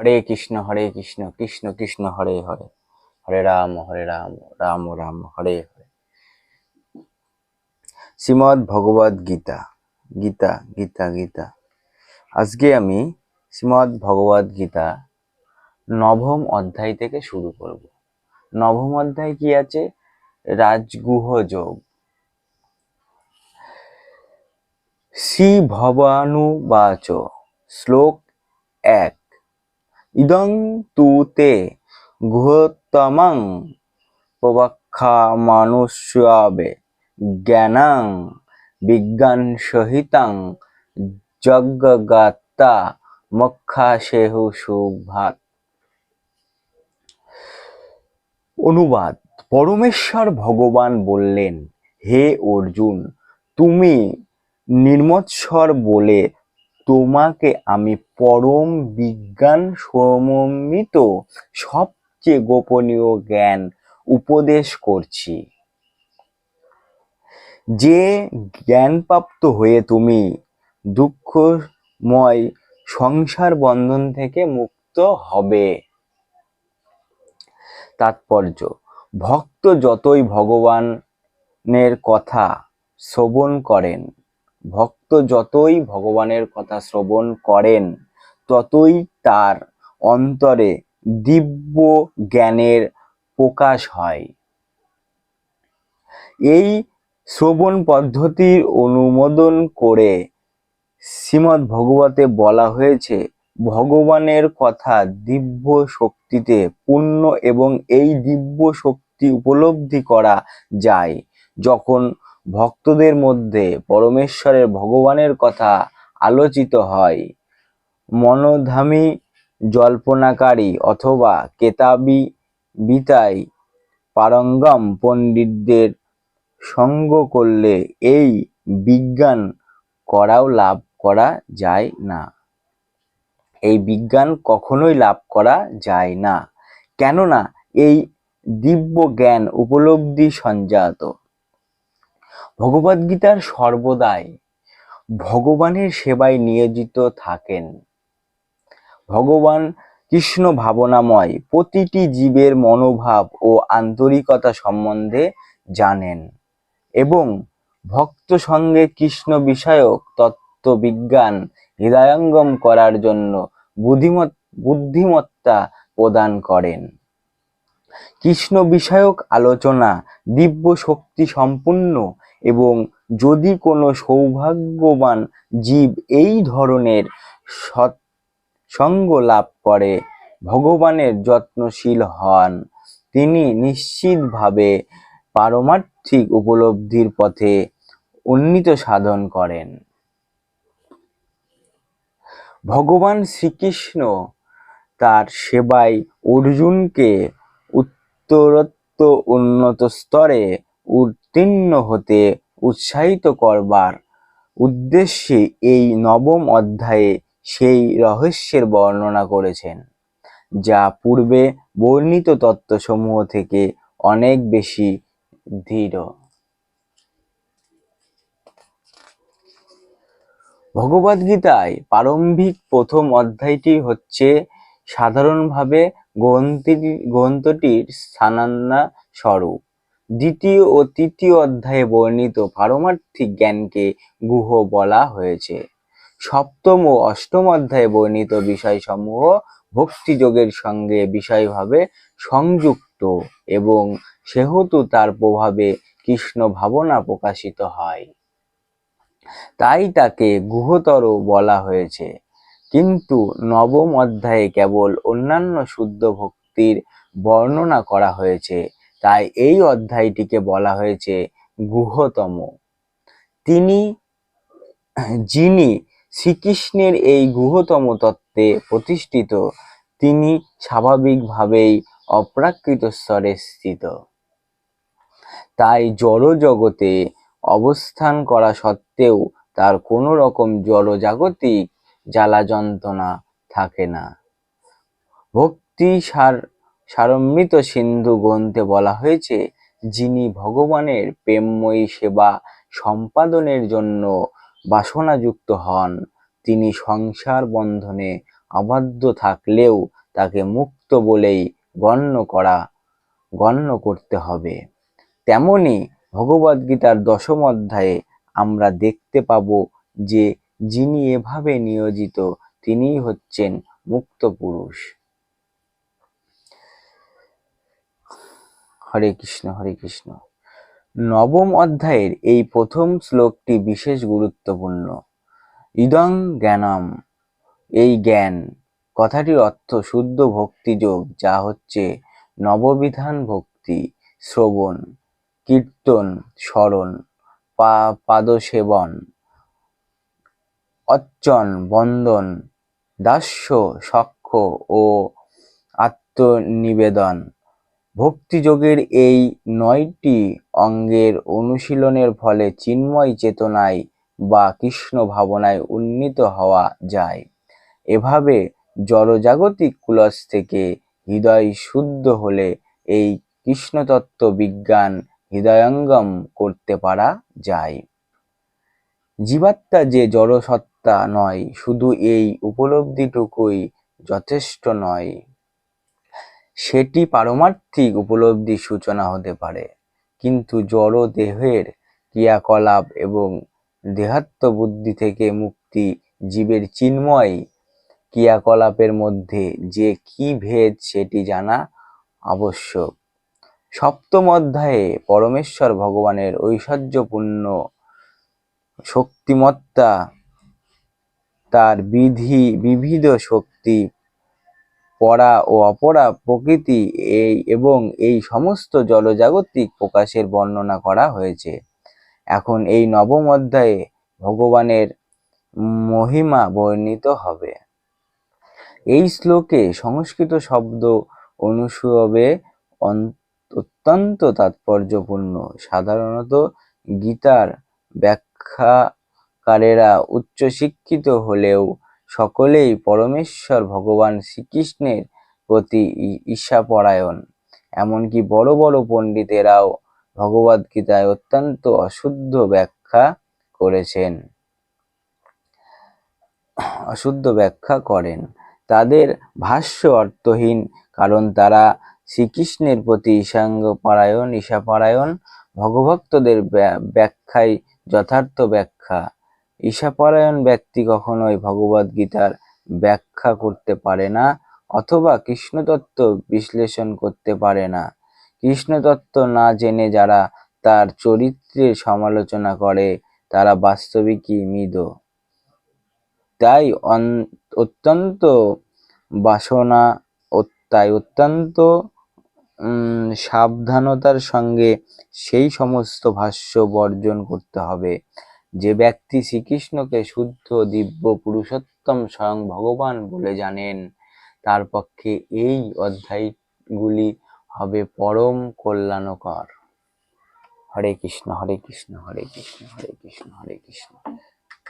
হরে কৃষ্ণ হরে কৃষ্ণ কৃষ্ণ কৃষ্ণ, হরে হরে। হরে রাম হরে রাম রাম রাম, হরে হরে। শ্রীমদ ভগবদ গীতা গীতা গীতা গীতা। আজকে আমি শ্রীমদ ভগবদ গীতা নবম অধ্যায় থেকে শুরু করব। নবম অধ্যায় কি আছে? রাজগুহ যোগ। শ্রী ভবানুবাচ শ্লোক এক। ইদং তু তে গুহতমং প্রবাক্ষামানুষ্যাবে জ্ঞানং বিজ্ঞান সহিতং যজ্ঞগাত্তা মক্ষাশেহু সুভাত। অনুবাদ, পরমেশ্বর ভগবান বললেন, হে অর্জুন, তুমি নির্মৎসর বলে তোমাকে আমি পরম বিজ্ঞান সমন্বিত, সবচেয়ে গোপনীয় জ্ঞান উপদেশ করছি। যে জ্ঞানপ্রাপ্ত হয়ে তুমি দুঃখময় সংসার বন্ধন থেকে মুক্ত হবে। তাৎপর্য, ভক্ত যতই ভগবানের কথা শ্রবণ করেন ভক্ত যতই ভগবানের কথা শ্রবণ করেন, ততই তার অন্তরে দিব্য জ্ঞানের প্রকাশ হয়। এই শ্রবণ পদ্ধতির অনুমোদন করে শ্রীমদ্ ভগবতে বলা হয়েছে, ভগবানের কথা দিব্য শক্তিতে পূর্ণ এবং এই দিব্য শক্তি উপলব্ধি করা যায়। যখন ভক্তদের মধ্যে পরমেশ্বরের ভগবানের কথা আলোচিত হয়। মনোধামী জল্পনাকারী অথবা কেতাবি বিতাই পারঙ্গম পণ্ডিতদের সঙ্গ করলে এই বিজ্ঞান করাও লাভ করা যায় না। এই বিজ্ঞান কখনোই লাভ করা যায় না। কেননা এই দিব্য জ্ঞান উপলব্ধি সঞ্জাত। ভগবদ্গীতার সর্বদাই ভগবানের সেবায় নিয়োজিত থাকেন। ভগবান কৃষ্ণ ভাবনাময় প্রতিটি জীবের মনোভাব ও আন্তরিকতা সম্বন্ধে জানেন এবং ভক্ত সঙ্গে কৃষ্ণ বিষয়ক তত্ত্ববিজ্ঞান হৃদয়ঙ্গম করার জন্য বুদ্ধিমত, বুদ্ধিমত্তা প্রদান করেন। কৃষ্ণ বিষয়ক আলোচনা দিব্য শক্তি সম্পূর্ণ এবং যদি কোনো সৌভাগ্যবান জীব এই ধরনের সৎসঙ্গ লাভ করে, ভগবানের যত্নশীল হন, তিনি নিশ্চিতভাবে পারমার্থিক উপলব্ধির পথে উন্নীত সাধন করেন। ভগবান শ্রীকৃষ্ণ তার সেবায় অর্জুনকে উত্তরোত্তর উন্নত স্তরে উত্তীর্ণ হতে উৎসাহিত করবার উদ্দেশ্যে এই নবম অধ্যায়ে সেই রহস্যের বর্ণনা করেছেন, যা পূর্বে বর্ণিত তত্ত্বসমূহ থেকে অনেক বেশি দৃঢ়। ভগবদ্গীতায় প্রারম্ভিক প্রথম অধ্যায়টি হচ্ছে সাধারণভাবে গ্রন্থটি গ্রন্থটির স্থানান্না স্বরূপ। দ্বিতীয় ও তৃতীয় অধ্যায়ে বর্ণিত পারমার্থিক জ্ঞানকে গুহ বলা হয়েছে। সপ্তম ও অষ্টম অধ্যায়ে বর্ণিত বিষয়সমূহ ভক্তিযোগের সঙ্গে বিষয়ভাবে সংযুক্ত এবং সেহেতু তার প্রভাবে কৃষ্ণ ভাবনা প্রকাশিত হয়। তাই তাকে গুহতর বলা হয়েছে। কিন্তু নবম অধ্যায়ে কেবল অন্যান্য শুদ্ধ ভক্তির বর্ণনা করা হয়েছে। তাই এই অধ্যায়টিকে বলা হয়েছে গুহতম। তিনি, যিনি শ্রীকৃষ্ণের এই গুহতম তত্ত্বে প্রতিষ্ঠিত, তিনি স্বাভাবিকভাবেই অপ্রাকৃত স্তরে স্থিত। তাই জড় জগতে অবস্থান করা সত্ত্বেও তার কোনো রকম জড় জাগতিক জ্বালা যন্ত্রণা থাকে না। ভক্তি সার সারম্মিত সিন্ধু গ্রন্থে বলা হয়েছে, যিনি ভগবানের প্রেমময়ী সেবা সম্পাদনের জন্য বাসনাযুক্ত হন। তিনি সংসার বন্ধনে আবদ্ধ থাকলেও তাকে মুক্ত বলেই গণ্য করা, গণ্য করতে হবে। তেমনি ভগবদ্গীতার দশম অধ্যায়ে আমরা দেখতে পাব যে যিনি এভাবে নিয়োজিত, তিনিই হচ্ছেন মুক্ত পুরুষ। হরে কৃষ্ণ হরে কৃষ্ণ। নবম অধ্যায়ের এই প্রথম শ্লোকটি বিশেষ গুরুত্বপূর্ণ। ইদং জ্ঞানম, এই জ্ঞান, কথাটির অর্থ শুদ্ধ ভক্তিযোগ, যা হচ্ছে নববিধান ভক্তি, শ্রবণ, কীর্তন, স্মরণ, পা, পাদসেবন, অর্চন, বন্দন, দাস্য সখ্য ও আত্মনিবেদন। ভক্তিযোগের এই নয়টি অঙ্গের অনুশীলনের ফলে চিন্ময় চেতনায় বা কৃষ্ণ ভাবনায় উন্নীত হওয়া যায়। এভাবে জড়জাগতিক কুলস থেকে হৃদয় শুদ্ধ হলে এই কৃষ্ণতত্ত্ব বিজ্ঞান হৃদয়ঙ্গম করতে পারা যায়। জীবাত্মা যে জড়সত্তা নয়, শুধু এই উপলব্ধিটুকুই যথেষ্ট নয়। সেটি পারমার্থিক উপলব্ধির সূচনা হতে পারে। কিন্তু জড় দেহের ক্রিয়াকলাপ এবং দেহাত্ম বুদ্ধি থেকে মুক্তি জীবের চিন্ময় ক্রিয়াকলাপের মধ্যে যে কি ভেদ সেটি জানা আবশ্যক। সপ্তম অধ্যায়ে পরমেশ্বর ভগবানের ঐশ্বর্যপূর্ণ শক্তিমত্তা, তার বিধি, বিবিধ শক্তি পরা ও অপরা প্রকৃতি এই এবং এই সমস্ত জলজাগতিক প্রকাশের বর্ণনা করা হয়েছে। এখন এই নবম অধ্যায়ে ভগবানের মহিমা বর্ণিত হবে। এই শ্লোকে সংস্কৃত শব্দ অনুসবে অত্যন্ত তাৎপর্যপূর্ণ। সাধারণত গীতার ব্যাখ্যাকারেরা উচ্চশিক্ষিত হলেও সকলেই পরমেশ্বর ভগবান শ্রীকৃষ্ণের প্রতি ঈর্ষাপরায়ণ। এমনকি বড় বড় পণ্ডিতেরাও ভগবদ্গীতায় অত্যন্ত অশুদ্ধ ব্যাখ্যা করেছেন। অশুদ্ধ ব্যাখ্যা করেন। তাদের ভাষ্য অর্থহীন, কারণ তারা শ্রীকৃষ্ণের প্রতি ঈশাঙ্গ পারায়ণ ঈশাপারায়ণ ভগভক্তদের ব্যাখ্যাই যথার্থ ব্যাখ্যা। ঈশাপরায়ণ ব্যক্তি কখনোই ভগবদ্গীতার ব্যাখ্যা করতে পারে না অথবা কৃষ্ণতত্ত্ব বিশ্লেষণ করতে পারে না। কৃষ্ণতত্ত্ব না জেনে যারা তার চরিত্রের সমালোচনা করে, তারা বাস্তবিকই মৃদ তাই অত্যন্ত বাসনা তাই অত্যন্ত সাবধানতার সঙ্গে সেই সমস্ত ভাষ্য বর্জন করতে হবে। যে ব্যক্তি শ্রীকৃষ্ণকে শুদ্ধ দিব্য পুরুষোত্তম স্বয়ং ভগবান বলে জানেন, তার পক্ষে এই অধ্যায়গুলি হবে পরম কল্যাণকর। হরে কৃষ্ণ হরে কৃষ্ণ হরে কৃষ্ণ হরে কৃষ্ণ হরে কৃষ্ণ।